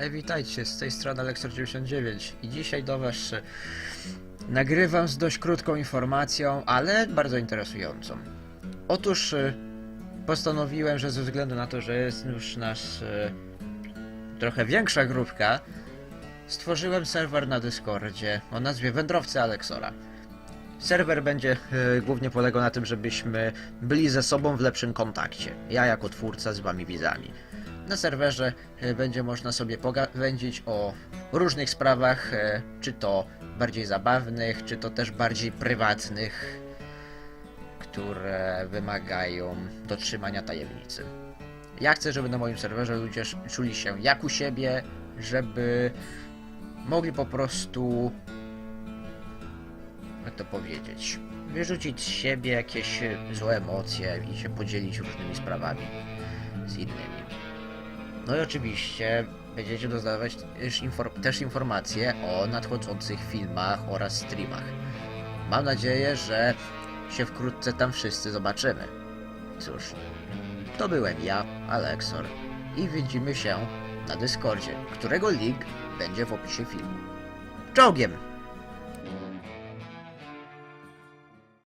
Hej, witajcie, z tej strony Alexor99 i dzisiaj do was e, nagrywam z dość krótką informacją, ale bardzo interesującą. Otóż e, postanowiłem, że ze względu na to, że jest już nasz e, trochę większa grupka, stworzyłem serwer na Discordzie o nazwie Wędrowcy Alexora. Serwer będzie e, głównie polegał na tym, żebyśmy byli ze sobą w lepszym kontakcie. Ja jako twórca z wami widzami. Na serwerze e, będzie można sobie pogawędzić o różnych sprawach, e, czy to bardziej zabawnych, czy to też bardziej prywatnych, które wymagają dotrzymania tajemnicy. Ja chcę, żeby na moim serwerze ludzie czuli się jak u siebie, żeby mogli po prostu jak to powiedzieć, wyrzucić z siebie jakieś złe emocje i się podzielić różnymi sprawami z innymi. No i oczywiście będziecie dostawać też, infor- też informacje o nadchodzących filmach oraz streamach. Mam nadzieję, że się wkrótce tam wszyscy zobaczymy. Cóż, to byłem ja, Alexor, i widzimy się na Discordzie, którego link będzie w opisie filmu. Czołgiem!